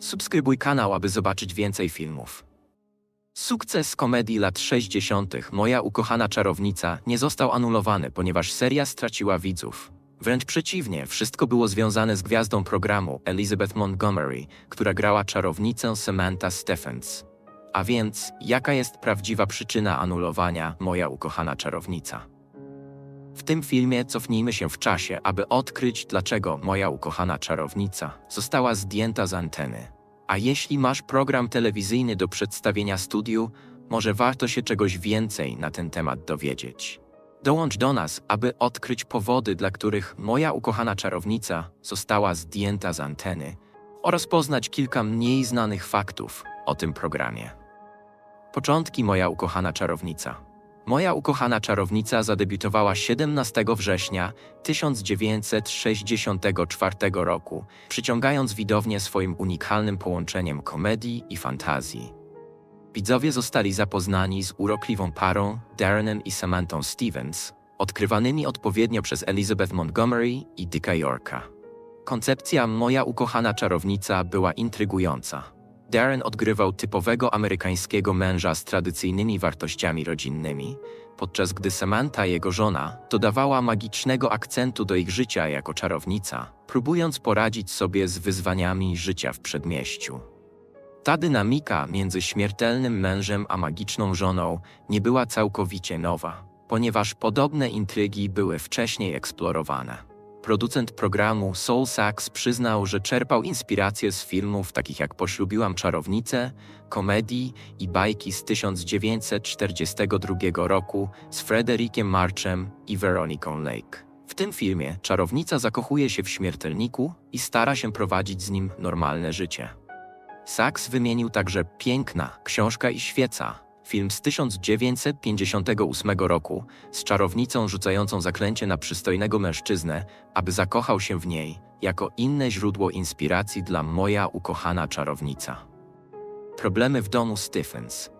Subskrybuj kanał, aby zobaczyć więcej filmów. Sukces komedii lat 60. Moja ukochana czarownica nie został anulowany, ponieważ seria straciła widzów. Wręcz przeciwnie, wszystko było związane z gwiazdą programu Elizabeth Montgomery, która grała czarownicę Samantha Stephens. A więc, jaka jest prawdziwa przyczyna anulowania Moja ukochana czarownica? W tym filmie cofnijmy się w czasie, aby odkryć, dlaczego moja ukochana czarownica została zdjęta z anteny. A jeśli masz program telewizyjny do przedstawienia studiu, może warto się czegoś więcej na ten temat dowiedzieć. Dołącz do nas, aby odkryć powody, dla których moja ukochana czarownica została zdjęta z anteny oraz poznać kilka mniej znanych faktów o tym programie. Początki moja ukochana czarownica. Moja ukochana czarownica zadebiutowała 17 września 1964 roku, przyciągając widownię swoim unikalnym połączeniem komedii i fantazji. Widzowie zostali zapoznani z urokliwą parą Darrenem i Samanthą Stevens, odkrywanymi odpowiednio przez Elizabeth Montgomery i Dicka Yorka. Koncepcja Moja ukochana czarownica była intrygująca. Darren odgrywał typowego amerykańskiego męża z tradycyjnymi wartościami rodzinnymi, podczas gdy Samantha, jego żona, dodawała magicznego akcentu do ich życia jako czarownica, próbując poradzić sobie z wyzwaniami życia w przedmieściu. Ta dynamika między śmiertelnym mężem a magiczną żoną nie była całkowicie nowa, ponieważ podobne intrygi były wcześniej eksplorowane. Producent programu Soul Sax przyznał, że czerpał inspiracje z filmów takich jak Poślubiłam czarownicę, komedii i bajki z 1942 roku z Frederickiem Marchem i Veroniką Lake. W tym filmie czarownica zakochuje się w śmiertelniku i stara się prowadzić z nim normalne życie. Sachs wymienił także Piękna, Książka i Świeca, film z 1958 roku z czarownicą rzucającą zaklęcie na przystojnego mężczyznę, aby zakochał się w niej, jako inne źródło inspiracji dla moja ukochana czarownica. Problemy w domu Stephens.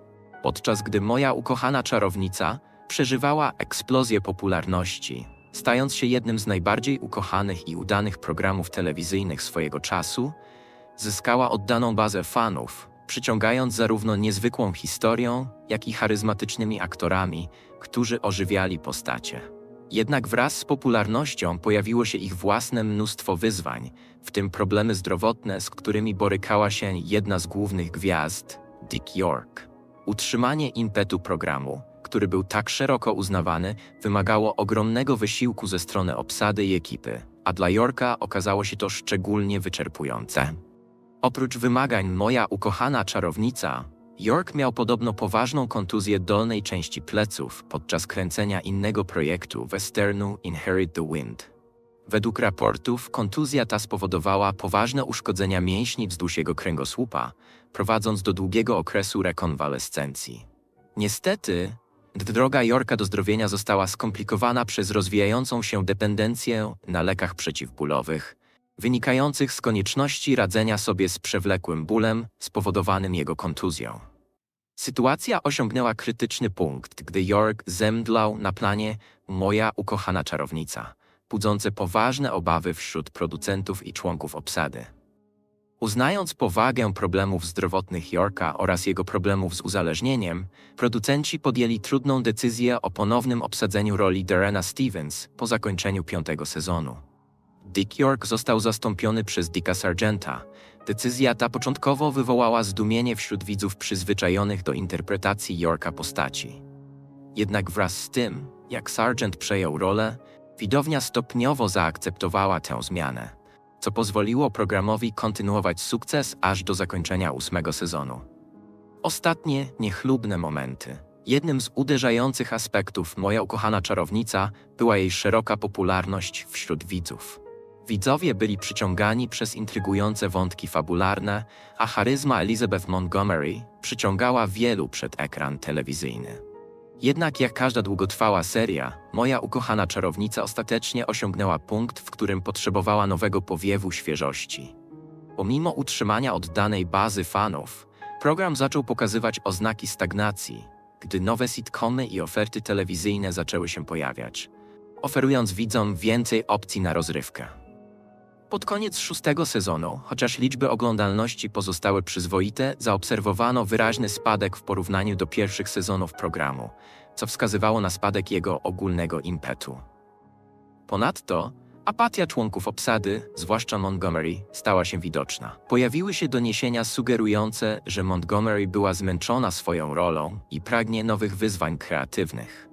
Podczas gdy moja ukochana czarownica przeżywała eksplozję popularności, stając się jednym z najbardziej ukochanych i udanych programów telewizyjnych swojego czasu, zyskała oddaną bazę fanów, przyciągając zarówno niezwykłą historią, jak i charyzmatycznymi aktorami, którzy ożywiali postacie. Jednak wraz z popularnością pojawiło się ich własne mnóstwo wyzwań, w tym problemy zdrowotne, z którymi borykała się jedna z głównych gwiazd, Dick York. Utrzymanie impetu programu, który był tak szeroko uznawany, wymagało ogromnego wysiłku ze strony obsady i ekipy, a dla Yorka okazało się to szczególnie wyczerpujące. Oprócz wymagań moja ukochana czarownica, York miał podobno poważną kontuzję dolnej części pleców podczas kręcenia innego projektu westernu Inherit the Wind. Według raportów kontuzja ta spowodowała poważne uszkodzenia mięśni wzdłuż jego kręgosłupa, prowadząc do długiego okresu rekonwalescencji. Niestety, droga Yorka do zdrowienia została skomplikowana przez rozwijającą się dependencję na lekach przeciwbólowych, wynikających z konieczności radzenia sobie z przewlekłym bólem spowodowanym jego kontuzją. Sytuacja osiągnęła krytyczny punkt, gdy York zemdlał na planie Moja ukochana czarownica, budzące poważne obawy wśród producentów i członków obsady. Uznając powagę problemów zdrowotnych Yorka oraz jego problemów z uzależnieniem, producenci podjęli trudną decyzję o ponownym obsadzeniu roli Darrena Stevens po zakończeniu piątego sezonu. Dick York został zastąpiony przez Dicka Sargenta. Decyzja ta początkowo wywołała zdumienie wśród widzów przyzwyczajonych do interpretacji Yorka postaci. Jednak wraz z tym, jak Sargent przejął rolę, widownia stopniowo zaakceptowała tę zmianę, co pozwoliło programowi kontynuować sukces aż do zakończenia ósmego sezonu. Ostatnie, niechlubne momenty. Jednym z uderzających aspektów Moja ukochana czarownica była jej szeroka popularność wśród widzów. Widzowie byli przyciągani przez intrygujące wątki fabularne, a charyzma Elizabeth Montgomery przyciągała wielu przed ekran telewizyjny. Jednak jak każda długotrwała seria, moja ukochana czarownica ostatecznie osiągnęła punkt, w którym potrzebowała nowego powiewu świeżości. Pomimo utrzymania oddanej bazy fanów, program zaczął pokazywać oznaki stagnacji, gdy nowe sitcomy i oferty telewizyjne zaczęły się pojawiać, oferując widzom więcej opcji na rozrywkę. Pod koniec szóstego sezonu, chociaż liczby oglądalności pozostały przyzwoite, zaobserwowano wyraźny spadek w porównaniu do pierwszych sezonów programu, co wskazywało na spadek jego ogólnego impetu. Ponadto, apatia członków obsady, zwłaszcza Montgomery, stała się widoczna. Pojawiły się doniesienia sugerujące, że Montgomery była zmęczona swoją rolą i pragnie nowych wyzwań kreatywnych.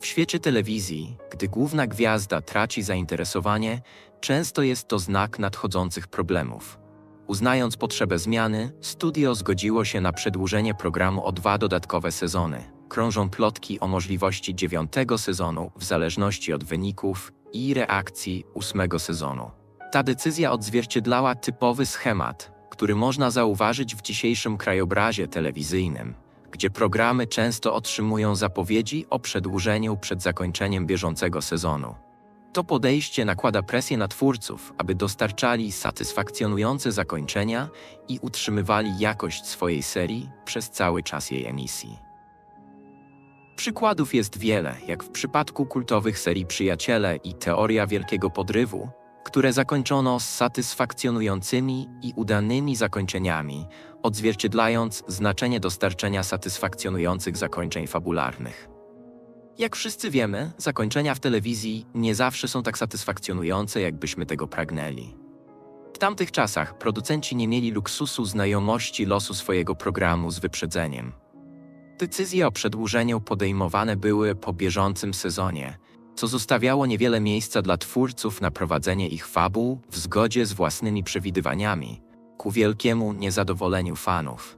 W świecie telewizji, gdy główna gwiazda traci zainteresowanie, często jest to znak nadchodzących problemów. Uznając potrzebę zmiany, studio zgodziło się na przedłużenie programu o dwa dodatkowe sezony. Krążą plotki o możliwości dziewiątego sezonu w zależności od wyników i reakcji ósmego sezonu. Ta decyzja odzwierciedlała typowy schemat, który można zauważyć w dzisiejszym krajobrazie telewizyjnym, gdzie programy często otrzymują zapowiedzi o przedłużeniu przed zakończeniem bieżącego sezonu. To podejście nakłada presję na twórców, aby dostarczali satysfakcjonujące zakończenia i utrzymywali jakość swojej serii przez cały czas jej emisji. Przykładów jest wiele, jak w przypadku kultowych serii Przyjaciele i Teoria Wielkiego Podrywu, które zakończono z satysfakcjonującymi i udanymi zakończeniami, odzwierciedlając znaczenie dostarczenia satysfakcjonujących zakończeń fabularnych. Jak wszyscy wiemy, zakończenia w telewizji nie zawsze są tak satysfakcjonujące, jakbyśmy tego pragnęli. W tamtych czasach producenci nie mieli luksusu znajomości losu swojego programu z wyprzedzeniem. Decyzje o przedłużeniu podejmowane były po bieżącym sezonie, co zostawiało niewiele miejsca dla twórców na prowadzenie ich fabuł w zgodzie z własnymi przewidywaniami, ku wielkiemu niezadowoleniu fanów.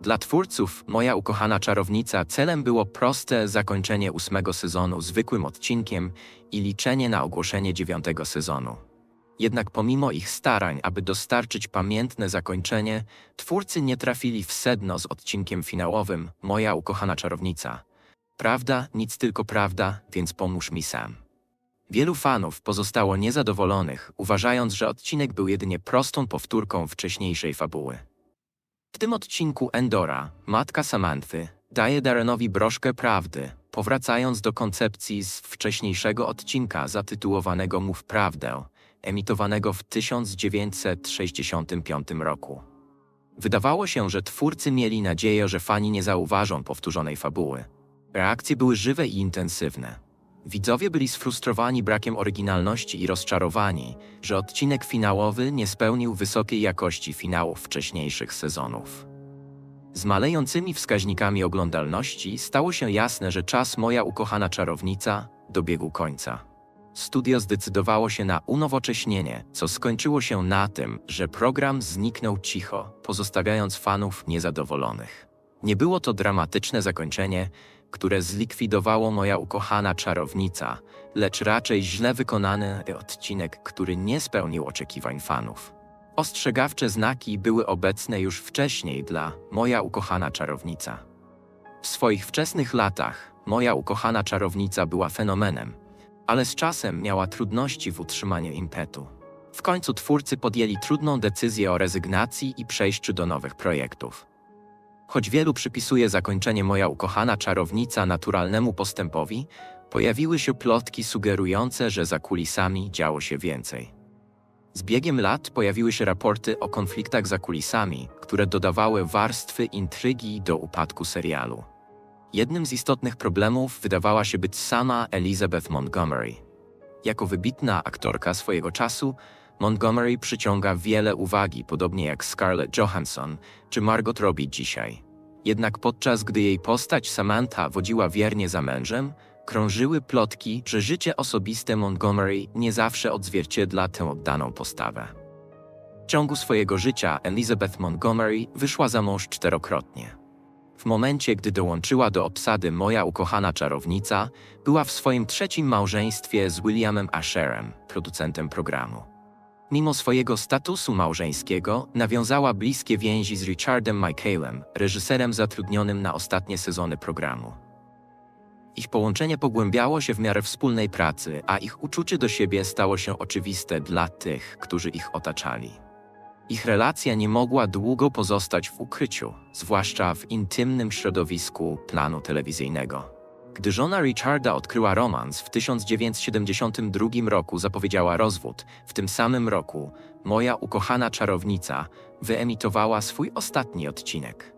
Dla twórców Moja ukochana czarownica celem było proste zakończenie ósmego sezonu zwykłym odcinkiem i liczenie na ogłoszenie dziewiątego sezonu. Jednak pomimo ich starań, aby dostarczyć pamiętne zakończenie, twórcy nie trafili w sedno z odcinkiem finałowym Moja ukochana czarownica. Prawda, nic tylko prawda, więc pomóż mi sam. Wielu fanów pozostało niezadowolonych, uważając, że odcinek był jedynie prostą powtórką wcześniejszej fabuły. W tym odcinku Endora, matka Samanthy, daje Darrenowi broszkę prawdy, powracając do koncepcji z wcześniejszego odcinka zatytułowanego Mów Prawdę, emitowanego w 1965 roku. Wydawało się, że twórcy mieli nadzieję, że fani nie zauważą powtórzonej fabuły. Reakcje były żywe i intensywne. Widzowie byli sfrustrowani brakiem oryginalności i rozczarowani, że odcinek finałowy nie spełnił wysokiej jakości finałów wcześniejszych sezonów. Z malejącymi wskaźnikami oglądalności stało się jasne, że czas Moja ukochana czarownica dobiegł końca. Studio zdecydowało się na unowocześnienie, co skończyło się na tym, że program zniknął cicho, pozostawiając fanów niezadowolonych. Nie było to dramatyczne zakończenie, które zlikwidowało moja ukochana czarownica, lecz raczej źle wykonany odcinek, który nie spełnił oczekiwań fanów. Ostrzegawcze znaki były obecne już wcześniej dla Moja ukochana czarownica. W swoich wczesnych latach Moja ukochana czarownica była fenomenem, ale z czasem miała trudności w utrzymaniu impetu. W końcu twórcy podjęli trudną decyzję o rezygnacji i przejściu do nowych projektów. Choć wielu przypisuje zakończenie Moja ukochana czarownica naturalnemu postępowi, pojawiły się plotki sugerujące, że za kulisami działo się więcej. Z biegiem lat pojawiły się raporty o konfliktach za kulisami, które dodawały warstwy intrygi do upadku serialu. Jednym z istotnych problemów wydawała się być sama Elizabeth Montgomery. Jako wybitna aktorka swojego czasu, Montgomery przyciąga wiele uwagi, podobnie jak Scarlett Johansson czy Margot Robbie dzisiaj. Jednak podczas gdy jej postać Samantha wodziła wiernie za mężem, krążyły plotki, że życie osobiste Montgomery nie zawsze odzwierciedla tę oddaną postawę. W ciągu swojego życia Elizabeth Montgomery wyszła za mąż czterokrotnie. W momencie, gdy dołączyła do obsady Moja ukochana czarownica, była w swoim trzecim małżeństwie z Williamem Asherem, producentem programu. Mimo swojego statusu małżeńskiego, nawiązała bliskie więzi z Richardem Michaelem, reżyserem zatrudnionym na ostatnie sezony programu. Ich połączenie pogłębiało się w miarę wspólnej pracy, a ich uczucie do siebie stało się oczywiste dla tych, którzy ich otaczali. Ich relacja nie mogła długo pozostać w ukryciu, zwłaszcza w intymnym środowisku planu telewizyjnego. Gdy żona Richarda odkryła romans w 1972 roku, zapowiedziała rozwód. W tym samym roku moja ukochana czarownica wyemitowała swój ostatni odcinek.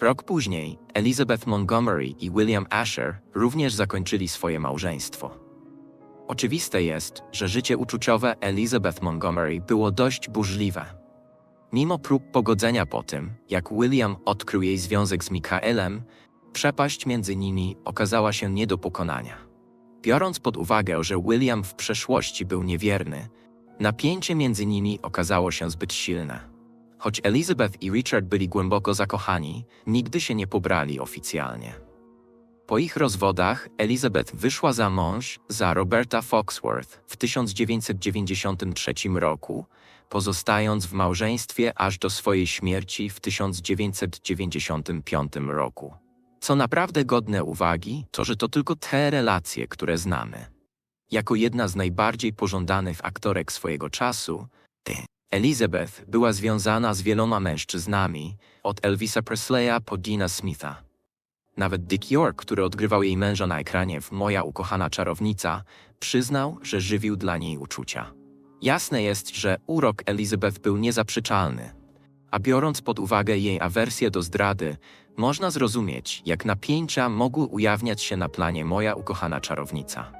Rok później Elizabeth Montgomery i William Asher również zakończyli swoje małżeństwo. Oczywiste jest, że życie uczuciowe Elizabeth Montgomery było dość burzliwe. Mimo prób pogodzenia po tym, jak William odkrył jej związek z Michaelem, przepaść między nimi okazała się nie do pokonania. Biorąc pod uwagę, że William w przeszłości był niewierny, napięcie między nimi okazało się zbyt silne. Choć Elizabeth i Richard byli głęboko zakochani, nigdy się nie pobrali oficjalnie. Po ich rozwodach Elizabeth wyszła za mąż za Roberta Foxworth w 1993 roku, pozostając w małżeństwie aż do swojej śmierci w 1995 roku. Co naprawdę godne uwagi, to że to tylko te relacje, które znamy. Jako jedna z najbardziej pożądanych aktorek swojego czasu, ty, Elizabeth była związana z wieloma mężczyznami, od Elvisa Presleya po Dina Smitha. Nawet Dick York, który odgrywał jej męża na ekranie w Moja ukochana czarownica, przyznał, że żywił dla niej uczucia. Jasne jest, że urok Elizabeth był niezaprzeczalny, a biorąc pod uwagę jej awersję do zdrady, można zrozumieć, jak napięcia mogły ujawniać się na planie Moja ukochana czarownica.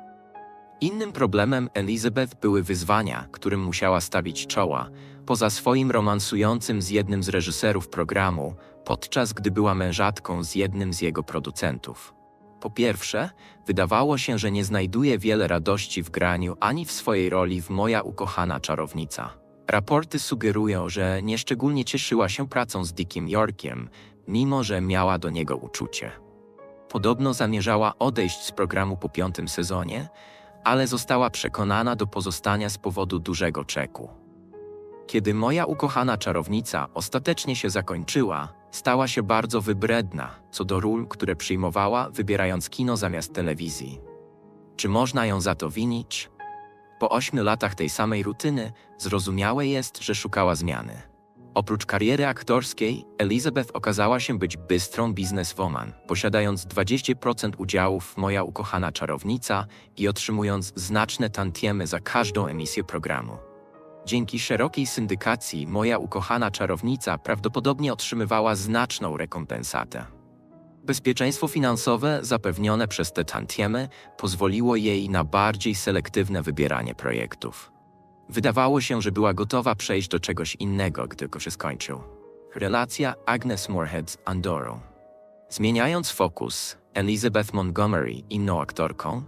Innym problemem Elizabeth były wyzwania, którym musiała stawić czoła, poza swoim romansującym z jednym z reżyserów programu, podczas gdy była mężatką z jednym z jego producentów. Po pierwsze, wydawało się, że nie znajduje wiele radości w graniu ani w swojej roli w Moja ukochana czarownica. Raporty sugerują, że nieszczególnie cieszyła się pracą z Dickiem Yorkiem, mimo że miała do niego uczucie. Podobno zamierzała odejść z programu po piątym sezonie, ale została przekonana do pozostania z powodu dużego czeku. Kiedy moja ukochana czarownica ostatecznie się zakończyła, stała się bardzo wybredna co do ról, które przyjmowała, wybierając kino zamiast telewizji. Czy można ją za to winić? Po ośmiu latach tej samej rutyny zrozumiałe jest, że szukała zmiany. Oprócz kariery aktorskiej, Elizabeth okazała się być bystrą bizneswoman, posiadając 20% udziałów w Moja ukochana czarownica i otrzymując znaczne tantiemy za każdą emisję programu. Dzięki szerokiej syndykacji Moja ukochana czarownica prawdopodobnie otrzymywała znaczną rekompensatę. Bezpieczeństwo finansowe zapewnione przez te tantiemy pozwoliło jej na bardziej selektywne wybieranie projektów. Wydawało się, że była gotowa przejść do czegoś innego, gdy go się skończył. Relacja Agnes Moorehead z Andorą. Zmieniając fokus, Elizabeth Montgomery, inną aktorką,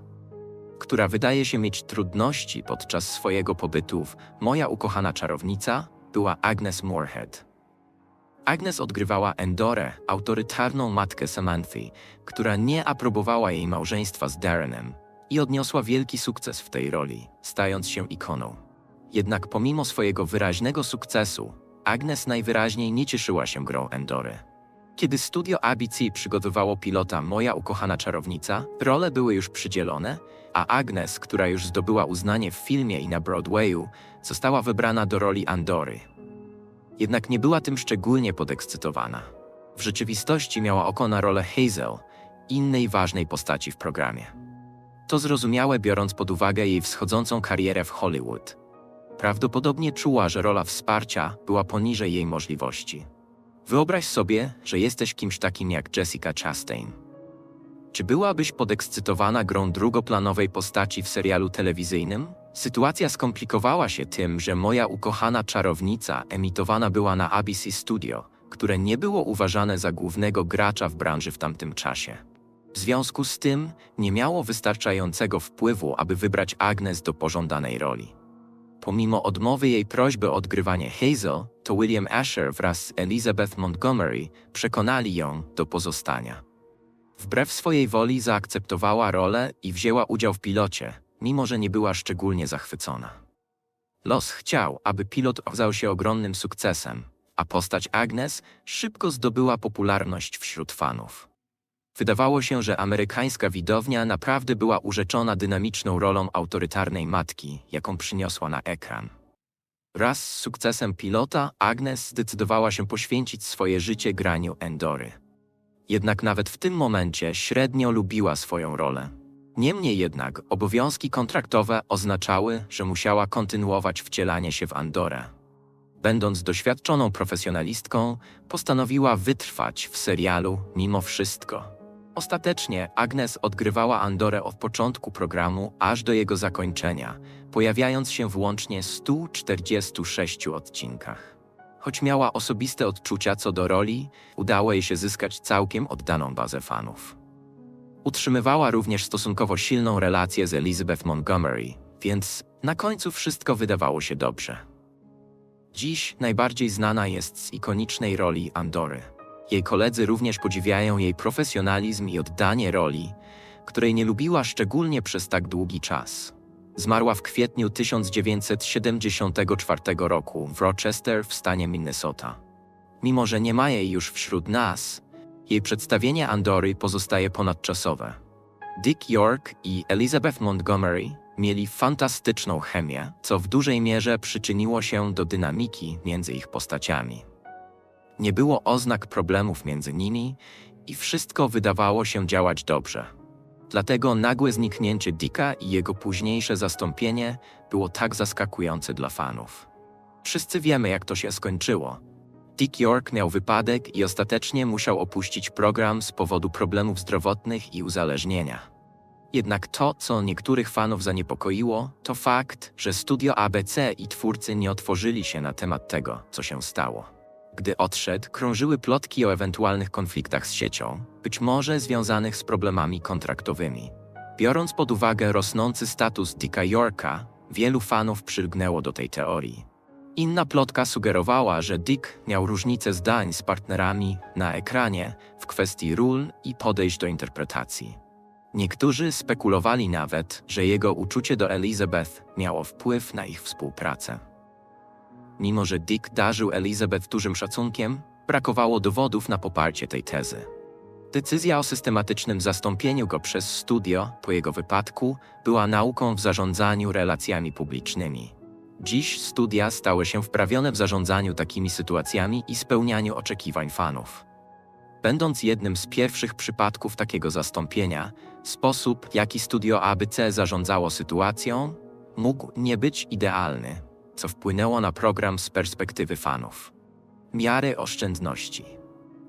która wydaje się mieć trudności podczas swojego pobytu w Moja ukochana czarownica, była Agnes Moorehead. Agnes odgrywała Endorę, autorytarną matkę Samanthy, która nie aprobowała jej małżeństwa z Darrenem i odniosła wielki sukces w tej roli, stając się ikoną. Jednak pomimo swojego wyraźnego sukcesu, Agnes najwyraźniej nie cieszyła się grą Endory. Kiedy studio ABC przygotowało pilota Moja ukochana czarownica, role były już przydzielone, a Agnes, która już zdobyła uznanie w filmie i na Broadwayu, została wybrana do roli Andory. Jednak nie była tym szczególnie podekscytowana. W rzeczywistości miała oko na rolę Hazel, innej ważnej postaci w programie. To zrozumiałe biorąc pod uwagę jej wschodzącą karierę w Hollywood. Prawdopodobnie czuła, że rola wsparcia była poniżej jej możliwości. Wyobraź sobie, że jesteś kimś takim jak Jessica Chastain. Czy byłabyś podekscytowana grą drugoplanowej postaci w serialu telewizyjnym? Sytuacja skomplikowała się tym, że moja ukochana czarownica emitowana była na ABC Studio, które nie było uważane za głównego gracza w branży w tamtym czasie. W związku z tym nie miało wystarczającego wpływu, aby wybrać Agnes do pożądanej roli. Pomimo odmowy jej prośby o odgrywanie Hazel, to William Asher wraz z Elizabeth Montgomery przekonali ją do pozostania. Wbrew swojej woli zaakceptowała rolę i wzięła udział w pilocie, mimo że nie była szczególnie zachwycona. Los chciał, aby pilot okazał się ogromnym sukcesem, a postać Agnes szybko zdobyła popularność wśród fanów. Wydawało się, że amerykańska widownia naprawdę była urzeczona dynamiczną rolą autorytarnej matki, jaką przyniosła na ekran. Wraz z sukcesem pilota, Agnes zdecydowała się poświęcić swoje życie graniu Endory. Jednak nawet w tym momencie średnio lubiła swoją rolę. Niemniej jednak obowiązki kontraktowe oznaczały, że musiała kontynuować wcielanie się w Andorę. Będąc doświadczoną profesjonalistką, postanowiła wytrwać w serialu mimo wszystko. Ostatecznie Agnes odgrywała Andorę od początku programu aż do jego zakończenia, pojawiając się w łącznie 146 odcinkach. Choć miała osobiste odczucia co do roli, udało jej się zyskać całkiem oddaną bazę fanów. Utrzymywała również stosunkowo silną relację z Elizabeth Montgomery, więc na końcu wszystko wydawało się dobrze. Dziś najbardziej znana jest z ikonicznej roli Andory. Jej koledzy również podziwiają jej profesjonalizm i oddanie roli, której nie lubiła szczególnie przez tak długi czas. Zmarła w kwietniu 1974 roku w Rochester w stanie Minnesota. Mimo, że nie ma jej już wśród nas, jej przedstawienie Andory pozostaje ponadczasowe. Dick York i Elizabeth Montgomery mieli fantastyczną chemię, co w dużej mierze przyczyniło się do dynamiki między ich postaciami. Nie było oznak problemów między nimi i wszystko wydawało się działać dobrze. Dlatego nagłe zniknięcie Dicka i jego późniejsze zastąpienie było tak zaskakujące dla fanów. Wszyscy wiemy, jak to się skończyło. Dick York miał wypadek i ostatecznie musiał opuścić program z powodu problemów zdrowotnych i uzależnienia. Jednak to, co niektórych fanów zaniepokoiło, to fakt, że studio ABC i twórcy nie otworzyli się na temat tego, co się stało. Gdy odszedł, krążyły plotki o ewentualnych konfliktach z siecią, być może związanych z problemami kontraktowymi. Biorąc pod uwagę rosnący status Dicka Yorka, wielu fanów przylgnęło do tej teorii. Inna plotka sugerowała, że Dick miał różnice zdań z partnerami na ekranie w kwestii ról i podejść do interpretacji. Niektórzy spekulowali nawet, że jego uczucie do Elizabeth miało wpływ na ich współpracę. Mimo, że Dick darzył Elizabeth dużym szacunkiem, brakowało dowodów na poparcie tej tezy. Decyzja o systematycznym zastąpieniu go przez studio po jego wypadku była nauką w zarządzaniu relacjami publicznymi. Dziś studia stały się wprawione w zarządzaniu takimi sytuacjami i spełnianiu oczekiwań fanów. Będąc jednym z pierwszych przypadków takiego zastąpienia, sposób, jaki studio ABC zarządzało sytuacją, mógł nie być idealny, co wpłynęło na program z perspektywy fanów. Miary oszczędności.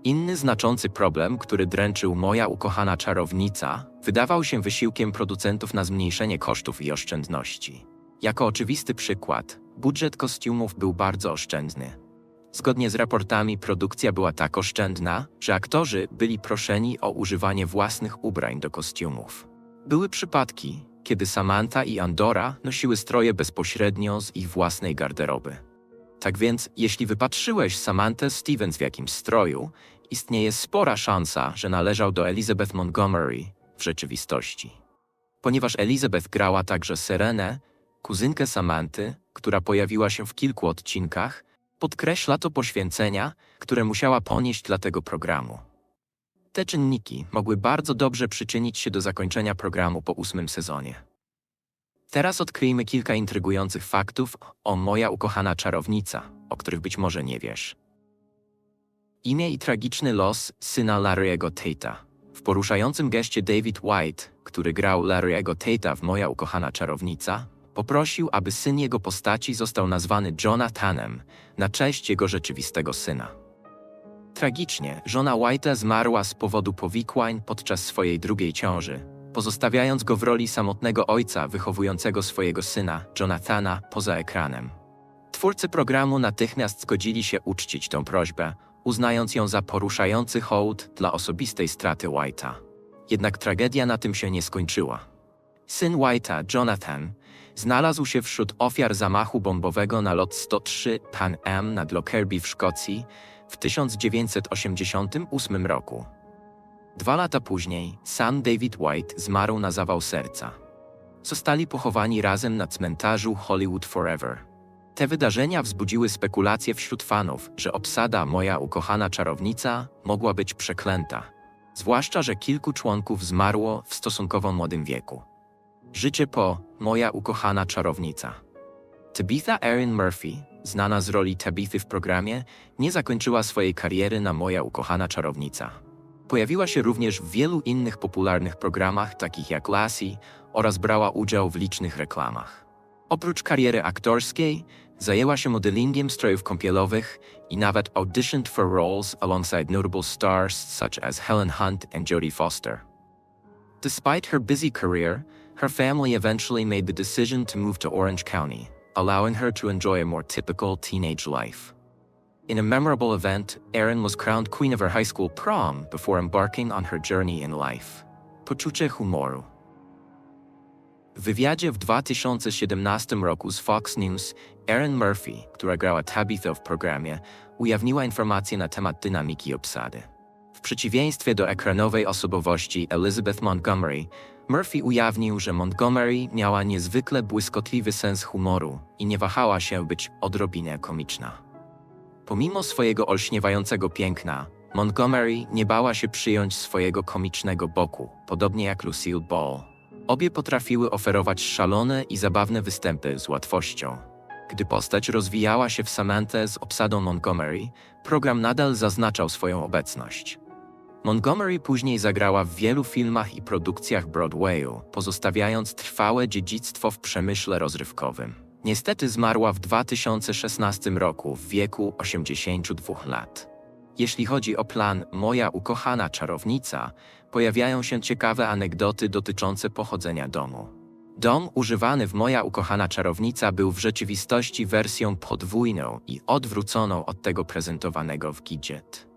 Inny znaczący problem, który dręczył moja ukochana czarownica, wydawał się wysiłkiem producentów na zmniejszenie kosztów i oszczędności. Jako oczywisty przykład, budżet kostiumów był bardzo oszczędny. Zgodnie z raportami, produkcja była tak oszczędna, że aktorzy byli proszeni o używanie własnych ubrań do kostiumów. Były przypadki, kiedy Samantha i Andora nosiły stroje bezpośrednio z ich własnej garderoby. Tak więc, jeśli wypatrzyłeś Samantę Stevens w jakimś stroju, istnieje spora szansa, że należał do Elizabeth Montgomery w rzeczywistości. Ponieważ Elizabeth grała także Serenę, kuzynkę Samanty, która pojawiła się w kilku odcinkach, podkreśla to poświęcenia, które musiała ponieść dla tego programu. Te czynniki mogły bardzo dobrze przyczynić się do zakończenia programu po ósmym sezonie. Teraz odkryjmy kilka intrygujących faktów o Moja ukochana czarownica, o których być może nie wiesz. Imię i tragiczny los syna Larry'ego Tate'a. W poruszającym geście David White, który grał Larry'ego Tate'a w Moja ukochana czarownica, poprosił, aby syn jego postaci został nazwany Jonathanem na cześć jego rzeczywistego syna. Tragicznie, żona White'a zmarła z powodu powikłań podczas swojej drugiej ciąży, pozostawiając go w roli samotnego ojca wychowującego swojego syna, Jonathana, poza ekranem. Twórcy programu natychmiast zgodzili się uczcić tę prośbę, uznając ją za poruszający hołd dla osobistej straty White'a. Jednak tragedia na tym się nie skończyła. Syn White'a, Jonathan, znalazł się wśród ofiar zamachu bombowego na lot 103 Pan Am nad Lockerbie w Szkocji w 1988 roku. Dwa lata później sam David White zmarł na zawał serca. Zostali pochowani razem na cmentarzu Hollywood Forever. Te wydarzenia wzbudziły spekulacje wśród fanów, że obsada Moja ukochana czarownica mogła być przeklęta, zwłaszcza, że kilku członków zmarło w stosunkowo młodym wieku. Życie po Moja ukochana czarownica. Tabitha Erin Murphy, znana z roli Tabithy w programie, nie zakończyła swojej kariery na Moja ukochana czarownica. Pojawiła się również w wielu innych popularnych programach, takich jak Lassie, oraz brała udział w licznych reklamach. Oprócz kariery aktorskiej, zajęła się modelingiem strojów kąpielowych i nawet auditioned for roles alongside notable stars such as Helen Hunt and Jodie Foster. Despite her busy career, her family eventually made the decision to move to Orange County, allowing her to enjoy a more typical teenage life. In a memorable event, Erin was crowned queen of her high school prom before embarking on her journey in life. Poczucie humoru. W wywiadzie w 2017 roku z Fox News, Erin Murphy, która grała Tabitha w programie, ujawniła informacje na temat dynamiki obsady. W przeciwieństwie do ekranowej osobowości Elizabeth Montgomery, Murphy ujawnił, że Montgomery miała niezwykle błyskotliwy sens humoru i nie wahała się być odrobinę komiczna. Pomimo swojego olśniewającego piękna, Montgomery nie bała się przyjąć swojego komicznego boku, podobnie jak Lucille Ball. Obie potrafiły oferować szalone i zabawne występy z łatwością. Gdy postać rozwijała się w Samantha z obsadą Montgomery, program nadal zaznaczał swoją obecność. Montgomery później zagrała w wielu filmach i produkcjach Broadwayu, pozostawiając trwałe dziedzictwo w przemyśle rozrywkowym. Niestety zmarła w 2016 roku w wieku 82 lat. Jeśli chodzi o plan Moja ukochana czarownica, pojawiają się ciekawe anegdoty dotyczące pochodzenia domu. Dom używany w Moja ukochana czarownica był w rzeczywistości wersją podwójną i odwróconą od tego prezentowanego w Gidget.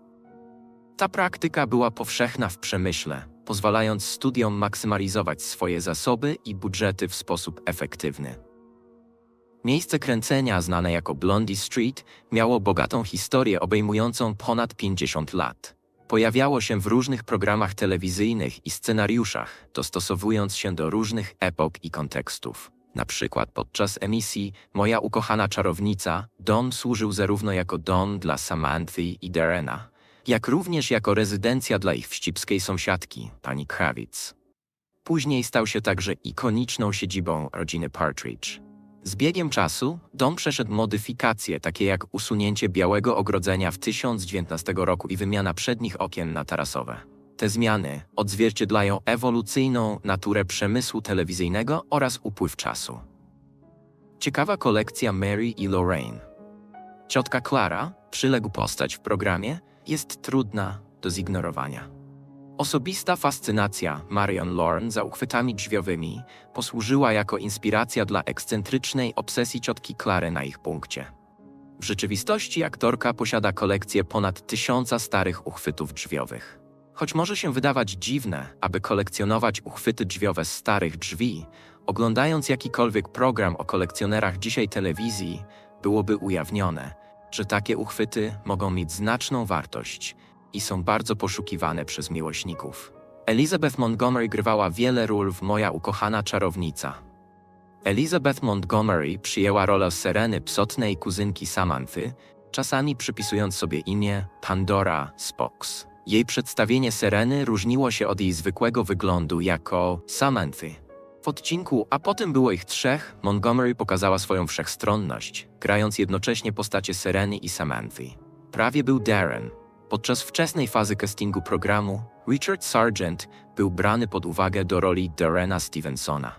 Ta praktyka była powszechna w przemyśle, pozwalając studiom maksymalizować swoje zasoby i budżety w sposób efektywny. Miejsce kręcenia, znane jako Blondie Street, miało bogatą historię obejmującą ponad 50 lat. Pojawiało się w różnych programach telewizyjnych i scenariuszach, dostosowując się do różnych epok i kontekstów. Na przykład podczas emisji Moja ukochana czarownica, Don służył zarówno jako dom dla Samanthy i Darena, jak również jako rezydencja dla ich wścibskiej sąsiadki, pani Kravitz. Później stał się także ikoniczną siedzibą rodziny Partridge. Z biegiem czasu dom przeszedł modyfikacje, takie jak usunięcie białego ogrodzenia w 1019 roku i wymiana przednich okien na tarasowe. Te zmiany odzwierciedlają ewolucyjną naturę przemysłu telewizyjnego oraz upływ czasu. Ciekawa kolekcja Mary i Lorraine. Ciotka Clara, przyległ postać w programie, jest trudna do zignorowania. Osobista fascynacja Marion Lorne za uchwytami drzwiowymi posłużyła jako inspiracja dla ekscentrycznej obsesji ciotki Clary na ich punkcie. W rzeczywistości aktorka posiada kolekcję ponad tysiąca starych uchwytów drzwiowych. Choć może się wydawać dziwne, aby kolekcjonować uchwyty drzwiowe z starych drzwi, oglądając jakikolwiek program o kolekcjonerach dzisiaj telewizji, byłoby ujawnione, że takie uchwyty mogą mieć znaczną wartość i są bardzo poszukiwane przez miłośników. Elizabeth Montgomery grywała wiele ról w Moja ukochana czarownica. Elizabeth Montgomery przyjęła rolę Sereny psotnej kuzynki Samanthy, czasami przypisując sobie imię Pandora Spox. Jej przedstawienie Sereny różniło się od jej zwykłego wyglądu jako Samanthy. W odcinku, a potem było ich trzech, Montgomery pokazała swoją wszechstronność, grając jednocześnie postacie Sereny i Samanthy. Prawie był Darren, Podczas wczesnej fazy castingu programu, Richard Sargent był brany pod uwagę do roli Darrena Stevensona.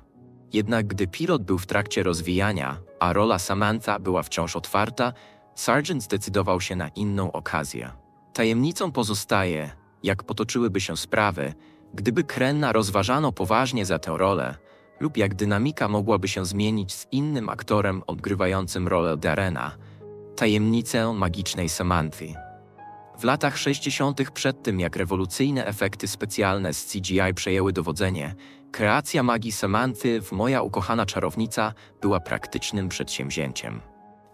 Jednak gdy pilot był w trakcie rozwijania, a rola Samantha była wciąż otwarta, Sargent zdecydował się na inną okazję. Tajemnicą pozostaje, jak potoczyłyby się sprawy, gdyby Krenna rozważano poważnie za tę rolę, lub jak dynamika mogłaby się zmienić z innym aktorem odgrywającym rolę Darena, tajemnicę magicznej Samanthy. W latach 60. przed tym jak rewolucyjne efekty specjalne z CGI przejęły dowodzenie, kreacja magii Samanthy w Moja ukochana czarownica była praktycznym przedsięwzięciem.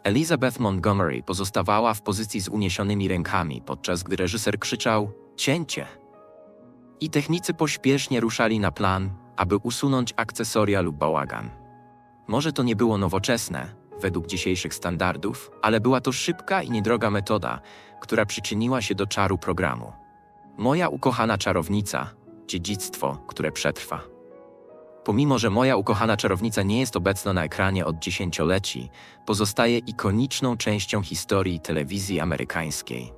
Elizabeth Montgomery pozostawała w pozycji z uniesionymi rękami, podczas gdy reżyser krzyczał cięcie. I technicy pośpiesznie ruszali na plan, aby usunąć akcesoria lub bałagan. Może to nie było nowoczesne, według dzisiejszych standardów, ale była to szybka i niedroga metoda, która przyczyniła się do czaru programu. Moja ukochana czarownica dziedzictwo, które przetrwa. Pomimo, że moja ukochana czarownica nie jest obecna na ekranie od dziesięcioleci, pozostaje ikoniczną częścią historii telewizji amerykańskiej.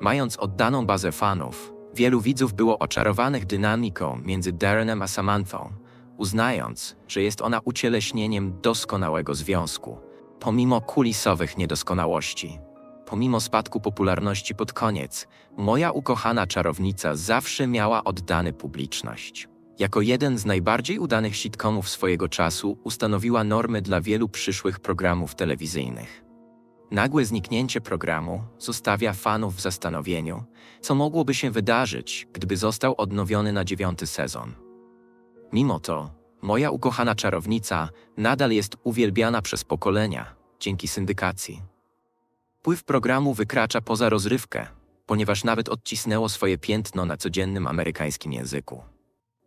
Mając oddaną bazę fanów, Wielu widzów było oczarowanych dynamiką między Darrenem a Samanthą, uznając, że jest ona ucieleśnieniem doskonałego związku, pomimo kulisowych niedoskonałości. Pomimo spadku popularności pod koniec, moja ukochana czarownica zawsze miała oddany publiczność. Jako jeden z najbardziej udanych sitcomów swojego czasu ustanowiła normy dla wielu przyszłych programów telewizyjnych. Nagłe zniknięcie programu zostawia fanów w zastanowieniu, co mogłoby się wydarzyć, gdyby został odnowiony na dziewiąty sezon. Mimo to, moja ukochana czarownica nadal jest uwielbiana przez pokolenia dzięki syndykacji. Wpływ programu wykracza poza rozrywkę, ponieważ nawet odcisnęło swoje piętno na codziennym amerykańskim języku.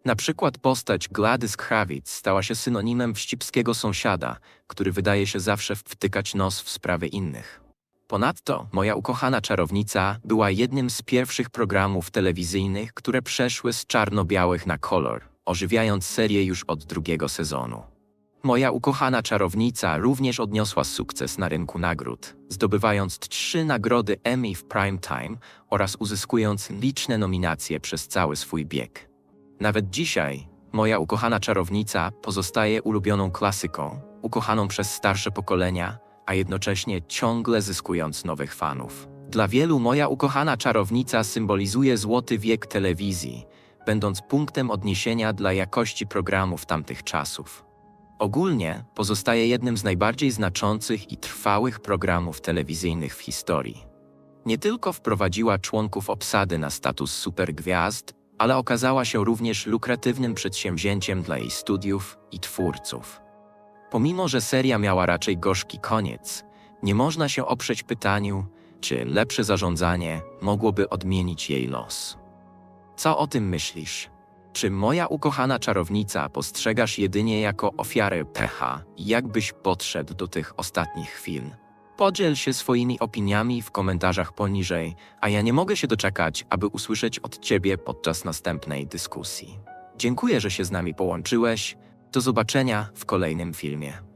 Na przykład postać Gladys Kravitz stała się synonimem wścibskiego sąsiada, który wydaje się zawsze wtykać nos w sprawy innych. Ponadto moja ukochana czarownica była jednym z pierwszych programów telewizyjnych, które przeszły z czarno-białych na kolor, ożywiając serię już od drugiego sezonu. Moja ukochana czarownica również odniosła sukces na rynku nagród, zdobywając trzy nagrody Emmy w prime time oraz uzyskując liczne nominacje przez cały swój bieg. Nawet dzisiaj moja ukochana czarownica pozostaje ulubioną klasyką, ukochaną przez starsze pokolenia, a jednocześnie ciągle zyskując nowych fanów. Dla wielu moja ukochana czarownica symbolizuje złoty wiek telewizji, będąc punktem odniesienia dla jakości programów tamtych czasów. Ogólnie pozostaje jednym z najbardziej znaczących i trwałych programów telewizyjnych w historii. Nie tylko wprowadziła członków obsady na status supergwiazd, ale okazała się również lukratywnym przedsięwzięciem dla jej studiów i twórców. Pomimo, że seria miała raczej gorzki koniec, nie można się oprzeć pytaniu, czy lepsze zarządzanie mogłoby odmienić jej los. Co o tym myślisz? Czy moja ukochana czarownica postrzegasz jedynie jako ofiarę pecha i jakbyś podszedł do tych ostatnich chwil? Podziel się swoimi opiniami w komentarzach poniżej, a ja nie mogę się doczekać, aby usłyszeć od Ciebie podczas następnej dyskusji. Dziękuję, że się z nami połączyłeś. Do zobaczenia w kolejnym filmie.